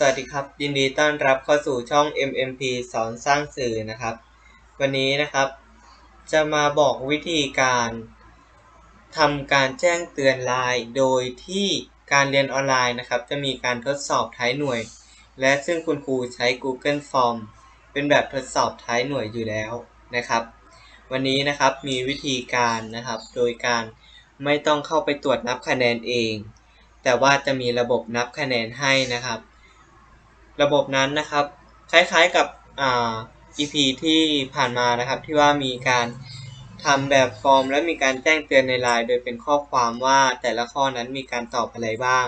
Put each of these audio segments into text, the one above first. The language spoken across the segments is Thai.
สวัสดีครับ ยินดีต้อนรับเข้าสู่ช่อง MMP สอนสร้างสื่อนะครับ วันนี้นะครับ จะมาบอกวิธีการทำการแจ้งเตือนไลน์โดยที่การเรียนออนไลน์นะครับ จะมีการทดสอบท้ายหน่วย และซึ่งคุณครูใช้ Google Form เป็นแบบทดสอบท้ายหน่วยอยู่แล้วนะครับ วันนี้นะครับมีวิธีการนะครับ โดยการไม่ต้องเข้าไปตรวจนับคะแนนเอง แต่ว่าจะมีระบบนับคะแนนให้นะครับ ระบบนั้นนะครับ คล้ายๆกับอ่า EP ที่ผ่านมานะครับที่ว่ามีการทำแบบฟอร์ม และมีการแจ้งเตือนในไลน์โดยเป็นข้อความว่าแต่ละข้อนั้นมีการตอบอะไรบ้าง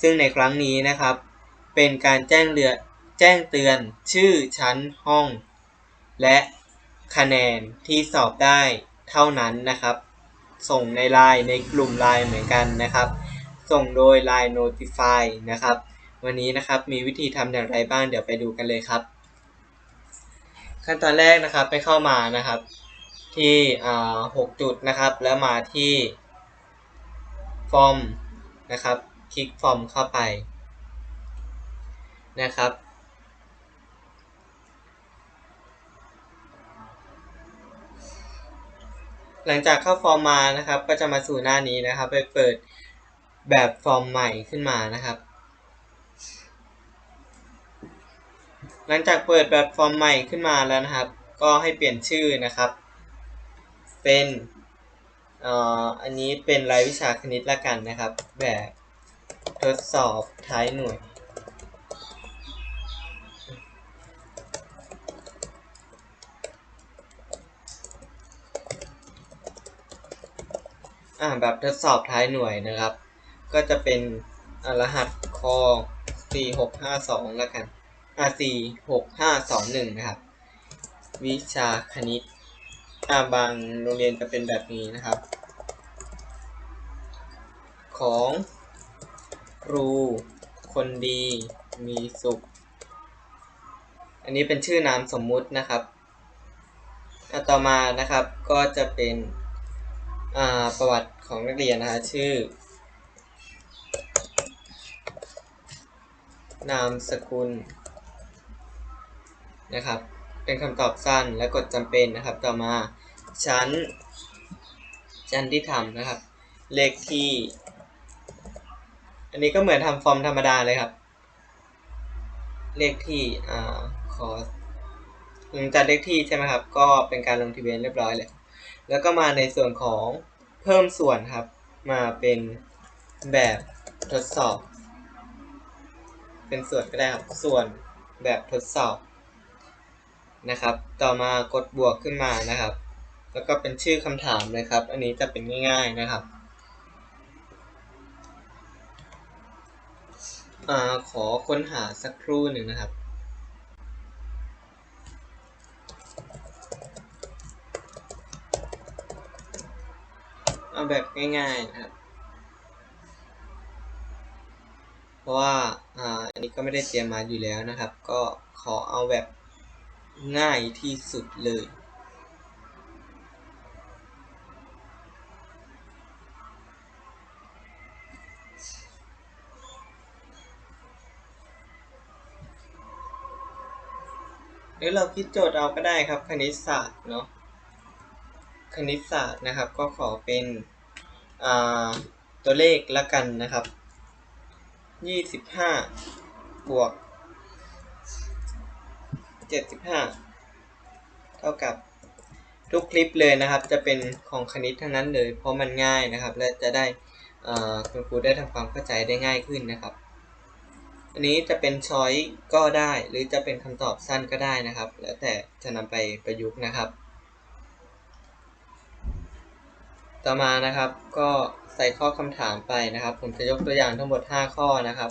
ซึ่งในครั้งนี้นะครับ เป็นการแจ้งเรือแจ้งเตือนชื่อชั้นห้อง และคะแนนที่สอบได้เท่านั้นนะครับ ส่งในไลน์ในกลุ่มไลน์เหมือนกันนะครับ ส่งโดย Line Notify นะครับ วันนี้นะครับมีวิธีทำอย่างไรบ้างเดี๋ยวไปดูกันเลยครับ ขั้นตอนแรกนะครับไปเข้ามานะครับ ที่หกจุดนะครับ แล้วมาที่ฟอร์มนะครับ คลิกฟอร์มเข้าไปนะครับหลังจากเข้าฟอร์มมานะครับ ก็จะมาสู่หน้านี้นะครับ ไปเปิดแบบฟอร์มใหม่ขึ้นมานะครับ หลังจากเปิดแบบฟอร์มใหม่ขึ้นมาแล้วนะครับ ก็ให้เปลี่ยนชื่อนะครับ เป็นออันนี้เป็นรายวิชาคณิตละกันนะครับ แบบทดสอบท้ายหน่วย อ่าแบบทดสอบท้ายหน่วยนะครับ ก็จะเป็นรหัสคอ4652ล้วกัน อ่า46521นะครับ วิชาคณิตอ่าบางโรงเรียนจะเป็นแบบนี้นะครับ ของครูคนดีมีสุข อันนี้เป็นชื่อนามสมมุตินะครับต่อมานะครับก็จะเป็นประวัติของนักเรียนนะฮะชื่อ นามสกุล นะครับ เป็นคำตอบสั้นและกดจำเป็นนะครับ ต่อมาชั้น ชั้นที่ทำนะครับ เลขที่ อันนี้ก็เหมือนทำฟอร์มธรรมดาเลยครับ เลขที่อ่าขอลงจากเลขที่ใช่ไหมครับ ก็เป็นการลงทะเบียนเรียบร้อยเลยแล้วก็มาในส่วนของเพิ่มส่วนครับ มาเป็นแบบทดสอบ เป็นส่วนก็ได้ครับ ส่วนแบบทดสอบ นะครับ ต่อมากดบวกขึ้นมานะครับ แล้วก็เป็นชื่อคำถามเลยครับ อันนี้จะเป็นง่าย ๆนะครับอขอค้นหาสักครู่หนึ่งนะครับ เอาแบบง่ายๆนะครับ เพราะว่า อ่า อันนี้ก็ไม่ได้เตรียมมาอยู่แล้วนะครับ ก็ขอเอาแบบ ง่ายที่สุดเลย หรือเราคิดโจทย์เอาก็ได้ครับ คณิตศาสตร์เนาะ คณิตศาสตร์นะครับก็ขอเป็นตัวเลขละกันนะครับ 25 บวก 75 เท่ากับทุกคลิปเลยนะครับ จะเป็นของคณิตทั้งนั้นเลย เพราะมันง่ายนะครับ และจะได้คุณครูได้ทำความเข้าใจได้ง่ายขึ้นนะครับ อันนี้จะเป็นช้อยก็ได้ หรือจะเป็นคำตอบสั้นก็ได้นะครับ แล้วแต่จะนำไปประยุกต์นะครับ ต่อมานะครับก็ใส่ข้อคำถามไปนะครับ ผมจะยกตัวอย่างทั้งหมด 5 ข้อนะครับ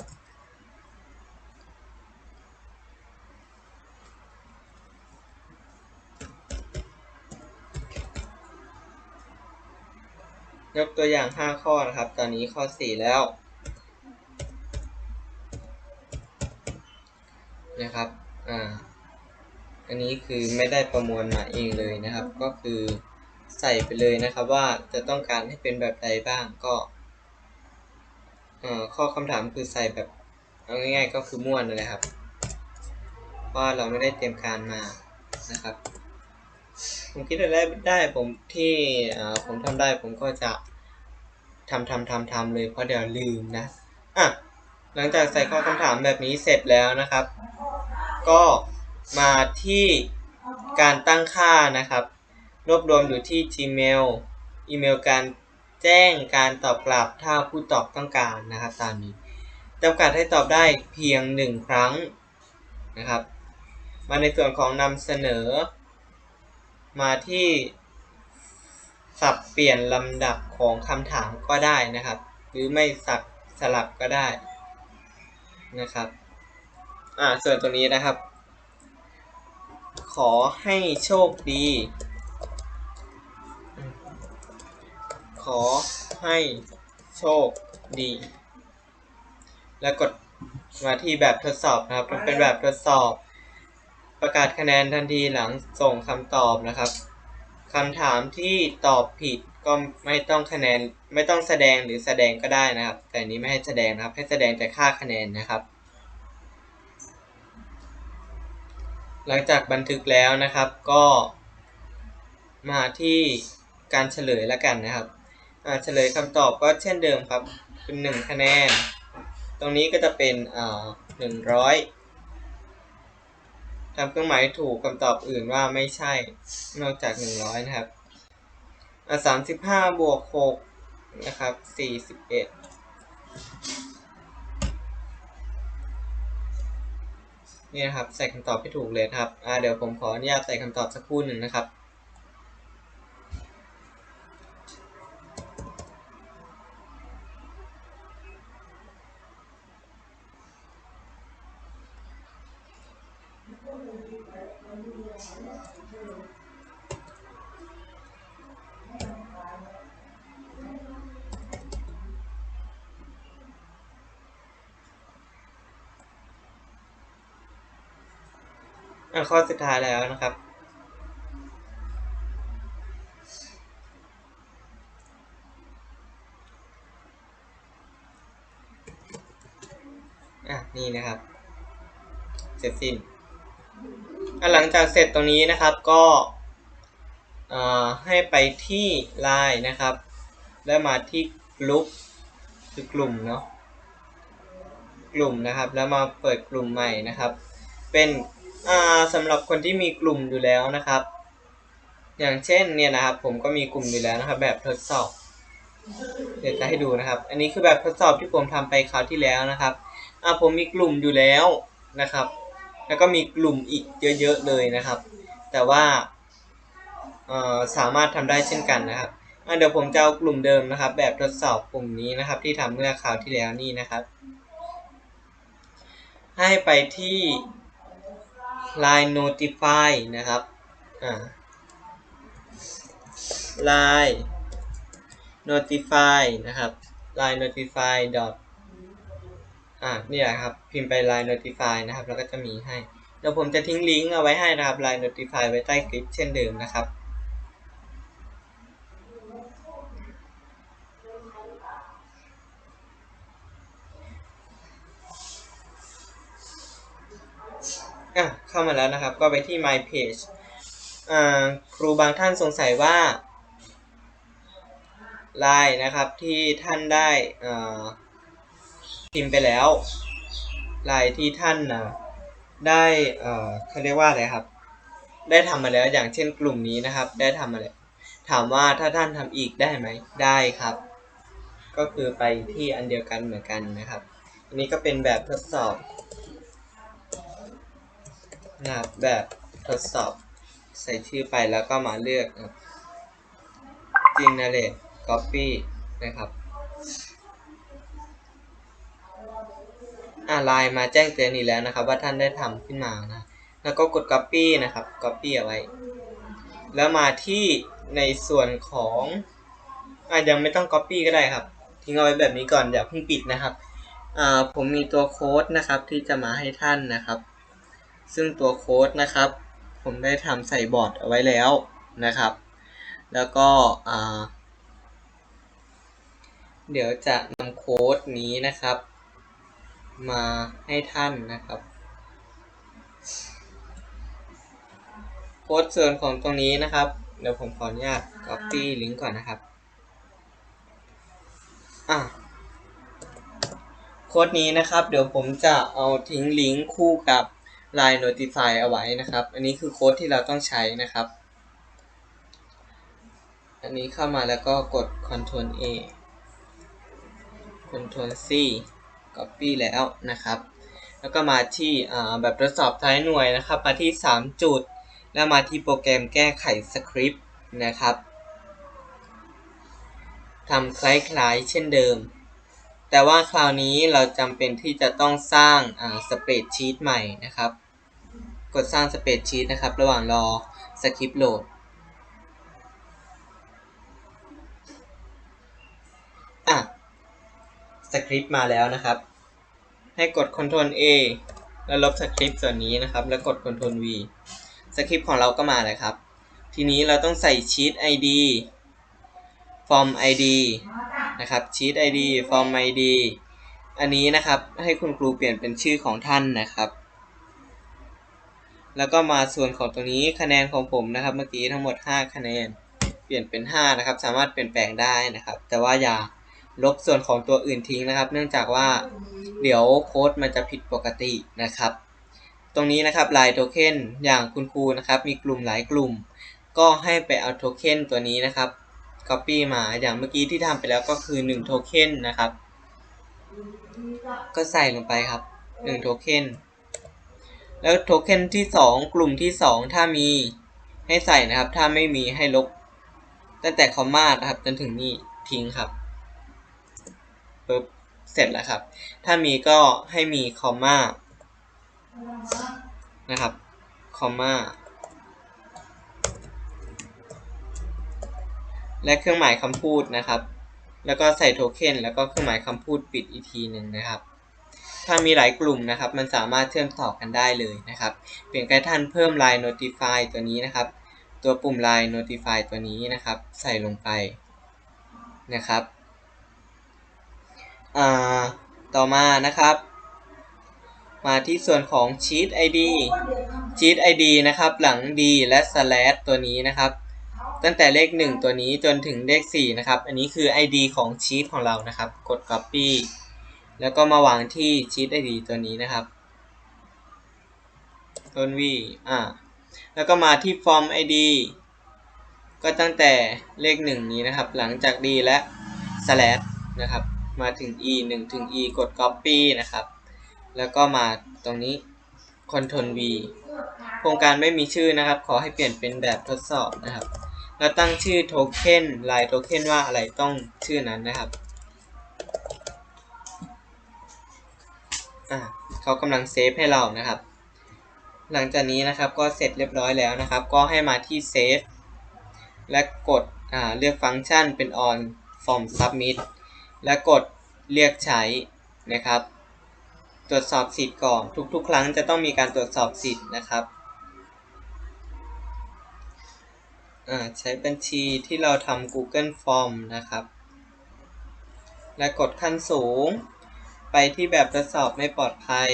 ยกตัวอย่าง5ข้อนะครับ ตอนนี้ข้อ4แล้วนะครับ อ่า อันนี้คือไม่ได้ประมวลมาเองเลยนะครับ ก็คือใส่ไปเลยนะครับว่าจะต้องการให้เป็นแบบใดบ้างก็ ข้อคำถามคือใส่แบบเอาง่ายๆก็คือม่วนนั่นแหละครับเพราะว่าเราไม่ได้เตรียมการมานะครับ ผมคิดอะไรได้ผมที่ผมทำได้ผมก็จะทำทำทำทำเลยเพราะเดี๋ยวลืมนะอะหลังจากใส่ข้อคำถามแบบนี้เสร็จแล้วนะครับ ก็มาที่การตั้งค่านะครับ รวบรวมอยู่ที่ Gmail อีเมลการแจ้งการตอบกลับถ้าผู้ตอบต้องการนะครับตามนี้จำกัดให้ตอบได้เพียงหนึ่งครั้งนะครับ มาในส่วนของนำเสนอ มาที่สับเปลี่ยนลำดับของคำถามก็ได้นะครับ หรือไม่สับสลับก็ได้นะครับอ่าส่วนตัวนี้นะครับ ขอให้โชคดี ขอให้โชคดี แล้วกดมาที่แบบทดสอบนะครับ มันเป็นแบบทดสอบ ประกาศคะแนนทันทีหลังส่งคำตอบนะครับคำถามที่ตอบผิดก็ไม่ต้องคะแนนไม่ต้องแสดงหรือแสดงก็ได้นะครับ แต่นี้ไม่ให้แสดงนะครับ ให้แสดงแต่ค่าคะแนนนะครับ หลังจากบันทึกแล้วนะครับก็มาที่การเฉลยแล้วกันนะครับเฉลยคำตอบก็เช่นเดิมครับ เป็นหนึ่งคะแนน ตรงนี้ก็จะเป็นอ่าหนึ่งร้อย ทำเครื่องหมายถูกคำตอบอื่นว่าไม่ใช่ นอกจากหนึ่งร้อยนะครับอ่าสามสิบห้าบวกหกนะครับสี่สิบเอ็ดนี่นะครับ ใส่คำตอบให้ถูกเลยครับ อ่า เดี๋ยวผมขออนุญาตใส่คำตอบสักครู่หนึ่งนะครับ ข้อสุดท้ายแล้วนะครับ อะ นี่นะครับ เสร็จสิ้นหลังจากเสร็จตรงนี้นะครับก็อ่อให้ไปที่ Line นะครับ แล้วมาที่กลุ่มคือกลุ่มเนาะกลุ่มนะครับ แล้วมาเปิดกลุ่มใหม่นะครับ เป็น อ่าสำหรับคนที่มีกลุ่มอยู่แล้วนะครับ อย่างเช่นเนี่ยนะครับ ผมก็มีกลุ่มอยู่แล้วนะครับ แบบทดสอบ เดี๋ยวจะให้ดูนะครับ อันนี้คือแบบทดสอบที่ผมทำไปคราวที่แล้วนะครับอ่าผมมีกลุ่มอยู่แล้วนะครับ แล้วก็มีกลุ่มอีกเยอะๆเลยนะครับ แต่ว่าสามารถทำได้เช่นกันนะครับเดี๋ยวผมจะเอากลุ่มเดิมนะครับ แบบทดสอบกลุ่มนี้นะครับ ที่ทำเมื่อคราวที่แล้วนี่นะครับ ให้ไปที่ line notify นะครับอ่า line notify นะครับ line notify dot อ่านี่แหละครับ พิมพ์ไป line notify นะครับ แล้วก็จะมีให้ เดี๋ยวผมจะทิ้งลิงก์เอาไว้ให้นะครับ line notify ไว้ใต้คลิปเช่นเดิมนะครับ อะเข้ามาแล้วนะครับ ก็ไปที่ my page อ่าครูบางท่านสงสัยว่าลายนะครับที่ท่านได้อ่าพิมพ์ไปแล้วลายที่ท่านนะได้เอ่อเขาเรียกว่าอะไรครับ ได้ทำมาแล้วอย่างเช่นกลุ่มนี้นะครับ ได้ทำมาแล้วถามว่าถ้าท่านทำอีกได้ไหมได้ครับ ก็คือไปที่อันเดียวกันเหมือนกันนะครับ อันนี้ก็เป็นแบบทดสอบ นะครับแบบทดสอบใส่ชื่อไปแล้วก็มาเลือกนะครับ generate copy นะครับอ่าไลน์มาแจ้งเตือนอีกแล้วนะครับ ว่าท่านได้ทำขึ้นมานะ แล้วก็กด copy นะครับ copy เอาไว้ แล้วมาที่ในส่วนของอ่ายังไม่ต้อง copy ก็ได้ครับ ทิ้งเอาไว้แบบนี้ก่อนอย่าเพิ่งปิดนะครับอ่าผมมีตัวโค้ดนะครับที่จะมาให้ท่านนะครับ ซึ่งตัวโค้ดนะครับ ผมได้ทำใส่บอร์ดเอาไว้แล้วนะครับ แล้วก็เดี๋ยวจะนำโค้ดนี้นะครับ มาให้ท่านนะครับ โค้ดส่วนของตรงนี้นะครับ เดี๋ยวผมขออนุญาต copy ลิงก์ก่อนนะครับอะโค้ดนี้นะครับ เดี๋ยวผมจะเอาทิ้งลิงก์คู่กับ Line Notify เอาไว้นะครับ อันนี้คือโค้ดที่เราต้องใช้นะครับ อันนี้เข้ามาแล้วก็กด Ctrl A Ctrl C Copy แล้วนะครับ แล้วก็มาที่แบบทดสอบท้ายหน่วยนะครับ มาที่ 3 จุด แล้วมาที่โปรแกรมแก้ไขสคริปต์นะครับทำคล้ายๆ เช่นเดิม แต่ว่าคราวนี้เราจำเป็นที่จะต้องสร้างสเปรดชีตใหม่นะครับ กดสร้างสเปรดชีตนะครับ ระหว่างรอสคริปต์โหลด อะ สคริปต์มาแล้วนะครับ ให้กด Ctrl A แล้วลบสคริปต์ส่วนนี้นะครับ แล้วกด Ctrl V สคริปต์ของเราก็มาแล้วครับ ทีนี้เราต้องใส่ชีต ID form ID นะครับชีต ID form ID อันนี้นะครับให้คุณครูเปลี่ยนเป็นชื่อของท่านนะครับ แล้วก็มาส่วนของตรงนี้คะแนนของผมนะครับ เมื่อกี้ทั้งหมด 5 คะแนน เปลี่ยนเป็น 5 นะครับ สามารถเปลี่ยนแปลงได้นะครับ แต่ว่าอย่าลบส่วนของตัวอื่นทิ้งนะครับ เนื่องจากว่าเดี๋ยวโค้ดมันจะผิดปกตินะครับ ตรงนี้นะครับลายโทเค็นอย่างคุณครูนะครับ มีกลุ่มหลายกลุ่ม ก็ให้ไปเอาโทเค็นตัวนี้นะครับ Copy มาอย่างเมื่อกี้ที่ทำไปแล้วก็คือ1โทเค็นนะครับ ก็ใส่ลงไปครับ1โทเค็น แล้วโทเค็นที่ 2 กลุ่มที่ 2 ถ้ามีให้ใส่นะครับ ถ้าไม่มีให้ลบ ตั้งแต่คอมมานะครับจนถึงนี่ทิ้งครับปึ๊บเสร็จแล้วครับ ถ้ามีก็ให้มีคอมมานะครับคอมมาและเครื่องหมายคำพูดนะครับ แล้วก็ใส่โทเค็นแล้วก็เครื่องหมายคำพูดปิดอีกทีหนึ่งนะครับ ถ้ามีหลายกลุ่มนะครับ มันสามารถเชื่อมต่อกันได้เลยนะครับ เพียงแค่ท่านเพิ่ม Line Notify ตัวนี้นะครับ ตัวปุ่ม Line Notify ตัวนี้นะครับ ใส่ลงไปนะครับต่อมานะครับ มาที่ส่วนของ Cheat ID Cheat ID นะครับ หลัง D และ slash ตัวนี้นะครับ ตั้งแต่เลข 1 ตัวนี้จนถึงเลข 4 นะครับ อันนี้คือ ID ของ Cheat ของเรานะครับ กด Copy แล้วก็มาวางที่ Cheat ID ตัวนี้นะครับต้นวีอ่าแล้วก็มาที่ Form ID ก็ตั้งแต่เลข 1 นี้นะครับ หลังจาก D และ slash นะครับ มาถึง e 1 ถึง e กด copy นะครับ แล้วก็มาตรงนี้ control V โครงการไม่มีชื่อนะครับ ขอให้เปลี่ยนเป็นแบบทดสอบนะครับ แล้วตั้งชื่อโทเค็นลายโทเค็นว่าอะไรต้องชื่อนั้นนะครับ อ่าเขากำลังเซฟให้เรานะครับ หลังจากนี้นะครับก็เสร็จเรียบร้อยแล้วนะครับ ก็ให้มาที่เซฟและกดเลือกฟังก์ชันเป็น on from submit และกดเรียกใช้นะครับ ตรวจสอบสิทธิ์ก่อนทุกๆ ครั้งจะต้องมีการตรวจสอบสิทธิ์นะครับใช้บัญชีที่เราทำ Google Form นะครับ และกดขั้นสูง ไปที่แบบทดสอบไม่ปลอดภัย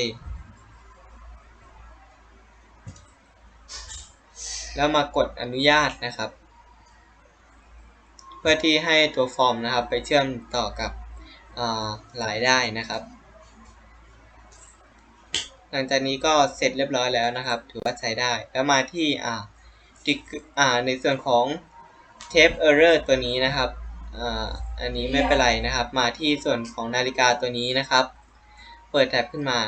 แล้วมากดอนุญาตนะครับ เพื่อที่ให้ตัวฟอร์มนะครับ ไปเชื่อมต่อกับหลายได้นะครับ หลังจากนี้ก็เสร็จเรียบร้อยแล้วนะครับ ถือว่าใช้ได้แล้วมาที่อ่าในส่วนของเทปเออร์เรอร์ตัวนี้นะครับ อ่าอันนี้ไม่เป็นไรนะครับ มาที่ส่วนของนาฬิกาตัวนี้นะครับ เปิดแท็บขึ้นมา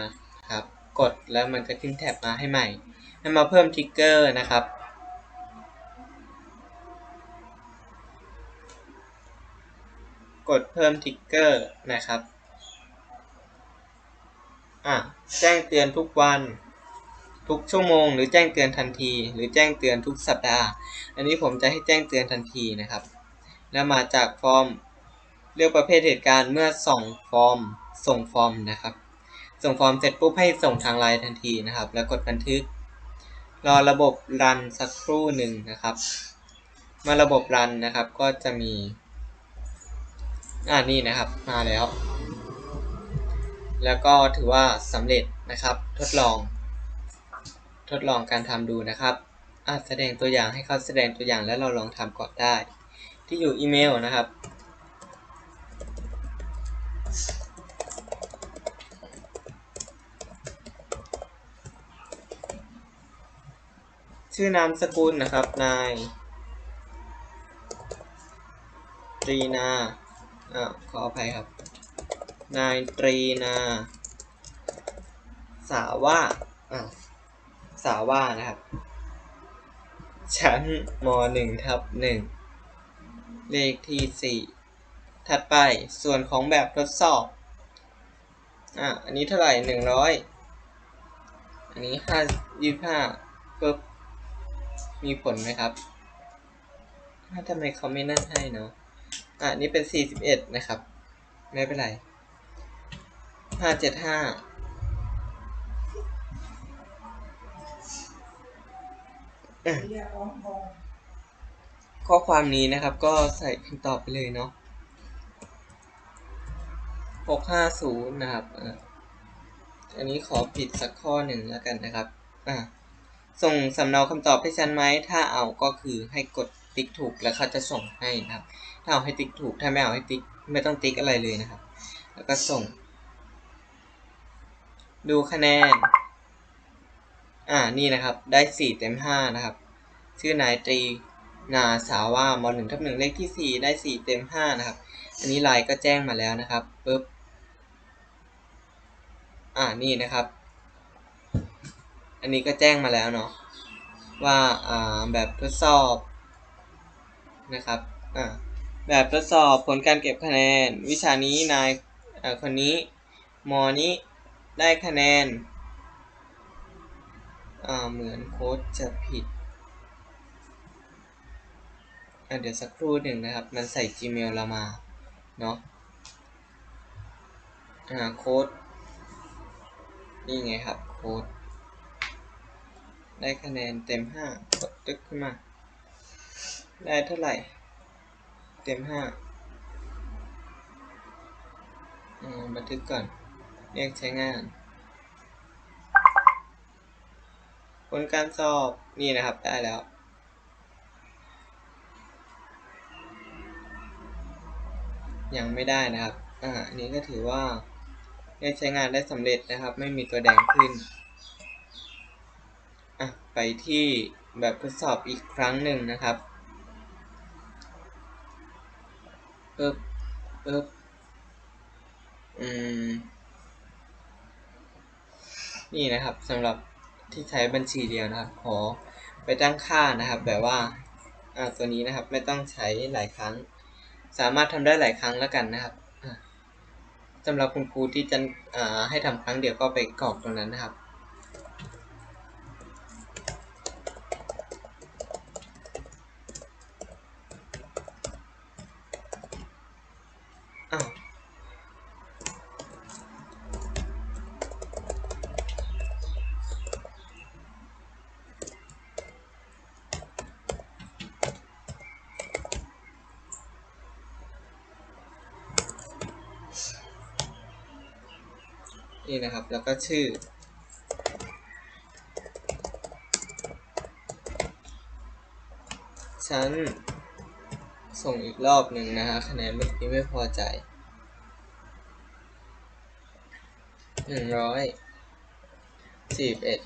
ครับ กดแล้วมันจะขึ้นแท็บมาให้ใหม่ให้มาเพิ่มทิกเกอร์นะครับกดเพิ่มทิกเกอร์นะครับ อะ แจ้งเตือนทุกวัน ทุกชั่วโมง หรือแจ้งเตือนทันที หรือแจ้งเตือนทุกสัปดาห์ อันนี้ผมจะให้แจ้งเตือนทันทีนะครับ แล้วมาจากฟอร์ม เลือกประเภทเหตุการณ์เมื่อส่งฟอร์ม ส่งฟอร์มนะครับ ส่งฟอร์มเสร็จปุ๊บให้ส่งทางไลน์ทันทีนะครับ แล้วกดบันทึก รอระบบรันสักครู่หนึ่งนะครับเมื่อระบบรันนะครับก็จะมีอ่านี่นะครับมาแล้ว แล้วก็ถือว่าสำเร็จนะครับ ทดลอง ทดลองการทำดูนะครับอะแสดงตัวอย่างให้เขาแสดงตัวอย่างแล้วเราลองทำก่อนได้ ที่อยู่อีเมลนะครับ ชื่อนามสกุลนะครับ นายตรีนาอ่าขออภัยครับ นายตรีนา สาว่าอ่าสาว่านะครับ ชั้นมหนึ่งทับหนึ่ง เลขที่สี่ถัดไปส่วนของแบบทดสอบ อะ อันนี้เท่าไหร่หนึ่งร้อยอันนี้ห้ายี่ห้าปึ๊บมีผลไหมครับถ้าทำไมเขาไม่นั่นให้เนาะ อะนนี้เป็นสี่สิบเอ็ดนะครับ ไม่เป็นไรห้าเจ็ดห้า ข้อความนี้นะครับก็ใส่คำตอบไปเลยเนาะหกห้าศูนย์นะครับอันนี้ขอผิดสักข้อหนึ่งแล้วกันนะครับอ่าส่งสำเนาคำตอบให้ฉันไหม ถ้าเอาก็คือให้กดติ๊กถูกแล้วเขาจะส่งให้นะครับ ถ้าเอาให้ติ๊กถูก ถ้าไม่เอาให้ติ๊กไม่ต้องติ๊กอะไรเลยนะครับ แล้วก็ส่ง ดูคะแนน อ่า นี่นะครับ ได้สี่เต็มห้านะครับ ชื่อนายตรี นาสาว่ามหนึ่งทับหนึ่งเลขที่สี่ได้สี่เต็มห้านะครับ อันนี้ไลน์ก็แจ้งมาแล้วนะครับปึ๊บอ่านี่นะครับ อันนี้ก็แจ้งมาแล้วเนาะว่าอ่าแบบทดสอบนะครับอ่าแบบทดสอบผลการเก็บคะแนน วิชานี้นายอ่าคนนี้มอนี้ได้คะแนนอ่าเหมือนโค้ดจะผิด เดี๋ยวสักครู่หนึ่งนะครับ มันใส่ Gmail เรามา เนาะอ่าโค้ด นี่ไงครับ โค้ด ได้คะแนนเต็มห้ากดตึกขึ้นมา ได้เท่าไหร่ เต็มห้าอ่าบันทึกก่อน เรียกใช้งาน ผลการสอบ นี่นะครับ ได้แล้ว ยังไม่ได้นะครับอ่าอันนี้ก็ถือว่าได้ใช้งานได้สำเร็จนะครับ ไม่มีตัวแดงขึ้นอะไปที่แบบทดสอบอีกครั้งหนึ่งนะครับปึ๊บปึ๊บอืมนี่นะครับสำหรับที่ใช้บัญชีเดียวนะครับ ขอไปตั้งค่านะครับ แบบว่าอ่าตัวนี้นะครับไม่ต้องใช้หลายครั้ง สามารถทำได้หลายครั้งแล้วกันนะครับสำหรับคุณครูที่จะให้ทำครั้งเดียวก็ไปกรอกตรงนั้นนะครับ นี่นะครับ แล้วก็ชื่อ ฉันส่งอีกรอบหนึ่งนะฮะคะแนนเมื่อกี้ไม่พอใจหนึ่งร้อยสี่สิบเอ็ด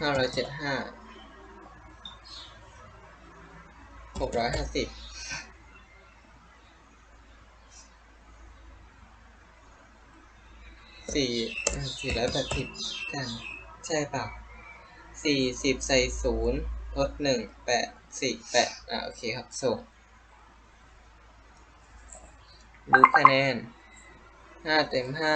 ห้าร้อยเจ็ดห้าหกร้อยห้าสิบ สี่สี่ร้อยแปดสิบกันใช่ปล่าสี่สิบใส่ศูนย์ลดหนึ่งแปดสี่แปดอ่าโอเคครับ ส่งดูคะแนนห้าเต็มห้า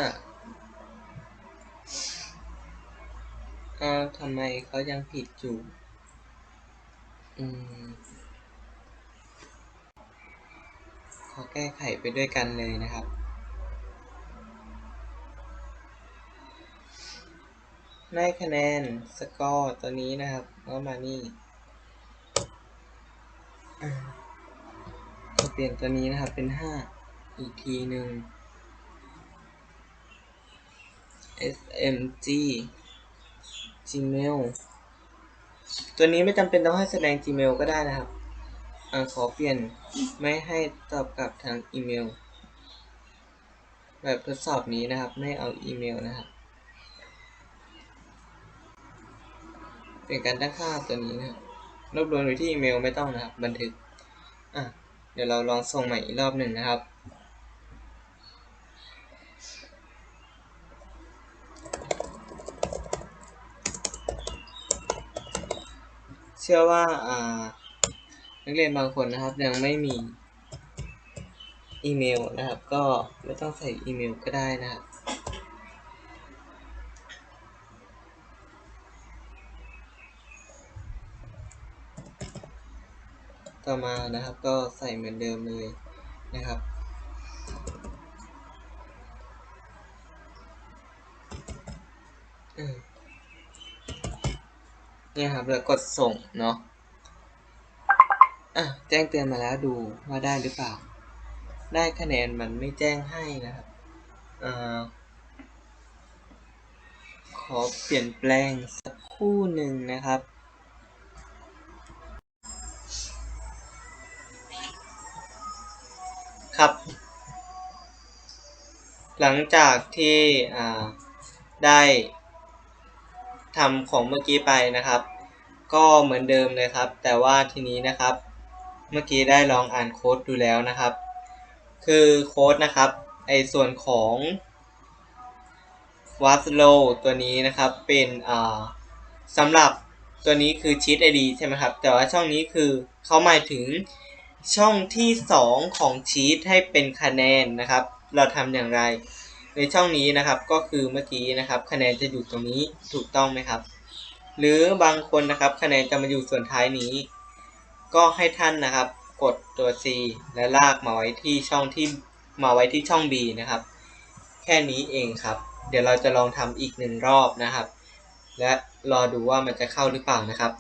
อ้าวทำไมเขายังผิดอยู่ อืมขอแก้ไขไปด้วยกันเลยนะครับ ได้คะแนนสกอร์ตัวนี้นะครับแล้วมานี่จะเปลี่ยนตัวนี้นะครับเป็นห้าอีกทีหนึ่ง smg gmail ตัวนี้ไม่จำเป็นต้องให้แสดง gmail ก็ได้นะครับอขอเปลี่ยนไม่ให้ตอบกลับทางอีเมล แบบทดสอบนี้นะครับ ไม่เอาอีเมลนะครับ เป็นการตั้งค่าตัวนี้นะครับรวบรวมไว้ที่อีเมลไม่ต้องนะครับ บันทึกอะเดี๋ยวเราลองส่งใหม่อีกรอบหนึ่งนะครับ เชื่อว่าอ่านักเรียนบางคนนะครับยังไม่มีอีเมลนะครับ ก็ไม่ต้องใส่อีเมลก็ได้นะครับ ต่อมานะครับก็ใส่เหมือนเดิมเลยนะครับ เนี่ยครับแล้วกดส่งเนาะอะแจ้งเตือนมาแล้วดูว่าได้หรือเปล่า ได้คะแนนมันไม่แจ้งให้นะครับอขอเปลี่ยนแปลงสักคู่หนึ่งนะครับ ครับ หลังจากที่ได้ทำของเมื่อกี้ไปนะครับ ก็เหมือนเดิมเลยครับ แต่ว่าทีนี้นะครับ เมื่อกี้ได้ลองอ่านโค้ดดูแล้วนะครับ คือโค้ดนะครับไอส่วนของ w a s l o ตัวนี้นะครับเป็นสำหรับตัวนี้คือ Cheat ID ใช่ไหมครับ แต่ว่าช่องนี้คือเขาหมายถึง ช่องที่ 2 ของ Cheat ให้เป็นคะแนนนะครับ เราทำอย่างไร ในช่องนี้นะครับก็คือเมื่อกี้นะครับ คะแนนจะอยู่ตรงนี้ถูกต้องไหมครับ หรือบางคนนะครับคะแนนจะมาอยู่ส่วนท้ายนี้ ก็ให้ท่านนะครับ กดตัว C และลากมาไว้ที่ช่องที่มาไว้ที่ช่อง B นะครับ แค่นี้เองครับ เดี๋ยวเราจะลองทำอีกหนึ่งรอบนะครับ และรอดูว่ามันจะเข้าหรือเปล่านะครับ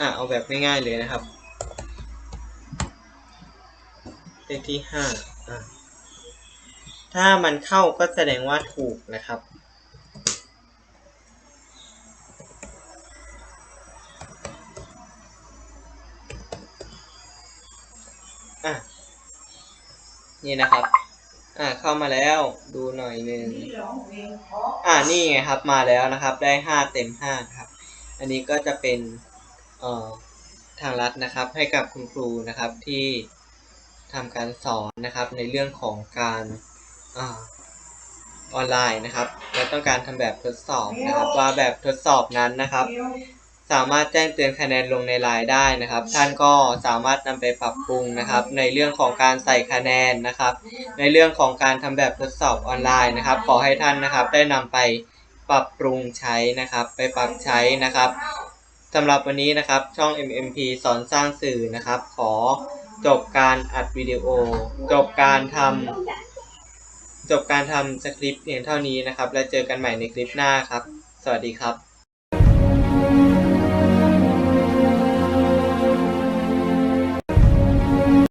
อะเอาแบบง่ายๆเลยนะครับ เลขที่ห้าอะถ้ามันเข้าก็แสดงว่าถูกนะครับ อะ นี่นะครับ อ่าเข้ามาแล้ว ดูหน่อยหนึ่งอ่านี่ไงครับ มาแล้วนะครับ ได้ห้าเต็มห้าครับ อันนี้ก็จะเป็น ทางรัฐนะครับให้กับคุณครูนะครับที่ทำการสอนนะครับในเรื่องของการอออนไลน์นะครับ และต้องการทำแบบทดสอบนะครับว่าแบบทดสอบนั้นนะครับ สามารถแจ้งเตือนคะแนนลงในไลน์ได้นะครับ ท่านก็สามารถนำไปปรับปรุงนะครับ ในเรื่องของการใส่คะแนนนะครับ ในเรื่องของการทำแบบทดสอบออนไลน์นะครับ ขอให้ท่านนะครับได้นำไปปรับปรุงใช้นะครับ ไปปรับใช้นะครับ สำหรับวันนี้นะครับช่อง MMP สอนสร้างสื่อนะครับ ขอจบการอัดวิดีโอ จบการทำจบการทำสคริปต์เพียงเท่านี้นะครับ แล้วเจอกันใหม่ในคลิปหน้าครับ สวัสดีครับ